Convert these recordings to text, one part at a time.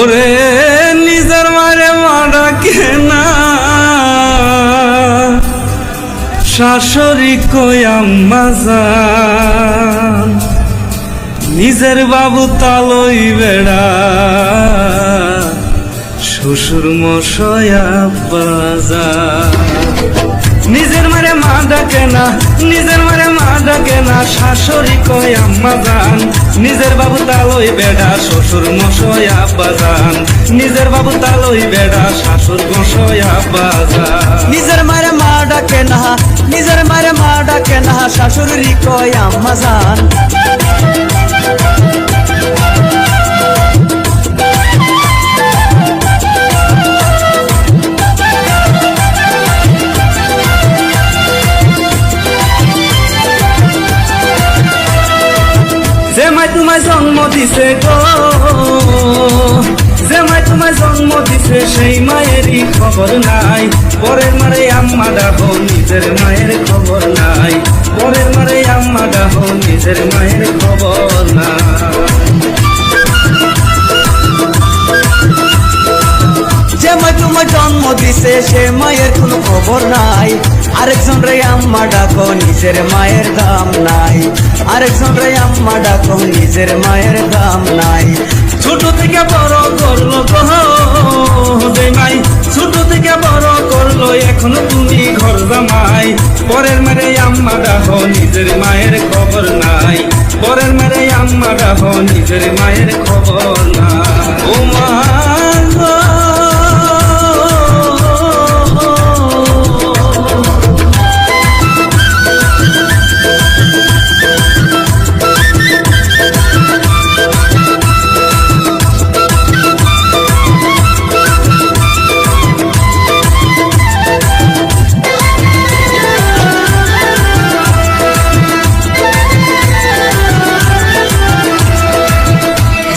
ওরে নিজের মারে মারা কেনা। শাশুড়ি কয়াম্মা যান নিজের বাবু তালই বেড়া। শ্বশুর মশয়া বাজা নিজের মারে মা ডাকে না, নিজের মারে মা ডাকে শাশুড়ি কয়, আম্মা যান। নিজের বাবু তালই বেড়া, শ্বশুর মশয় আব্বা যান। নিজের বাবু তালই বেড়া শাশুর মশয় আব্বা যান। নিজের মারে মা ডাকে না, নিজের মারে মা ডাকে না শাশুড়ি কয়, আম্মা জান মাই তোমায় জন্ম দিছে গো। যে মাই তোমায় জন্ম দিছে, সেই মায়েরই খবর নাই। পরের মারে আম্মা ডাহো নিজের মায়ের খবর নাই। পরের মারে আম্মা ডাহো নিজের মায়ের খবর নাই। জন্ম দিছে, সে মায়ের কোনো খবর নাই। আরেকজন রে আম্মা ডাকো, নিজের মায়ের দাম নাই। আরেকজন রে আম্মা ডাকো, নিজের মায়ের দাম নাই। ছোট থেকে বড় করল যে মাই ছোট থেকে বড় করল, এখনও তুমি ঘর জামাই। পরের মেরে আম্মা ডাহো নিজের মায়ের খবর নাই। পরের মেরে আম্মা ডাহো নিজের মায়ের খবর নাই।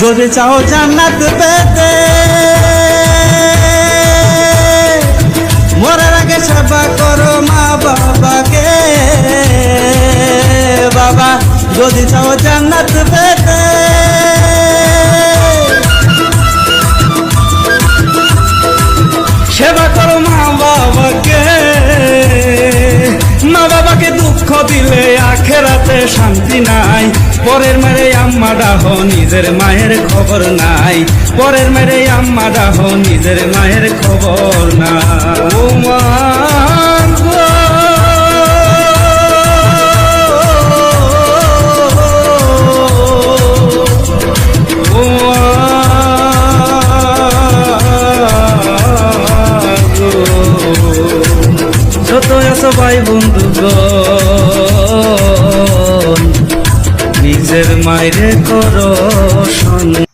যদি চাও জান্নাত পেতে, মরার আগে সেবা করো মা বাবাকে। বাবা, যদি চাও জান্নাত পেতে বাবাকে দুঃখ দিলে আখেরাতে শান্তি নাই। পরের মেরে আম্মা ডাহ, নিজের মায়ের খবর নাই। পরের মেরে আম্মা ডাহ, নিজের মায়ের খবর না ও গো। ভাই বন্ধু নিজের মায়ের করো সম্মান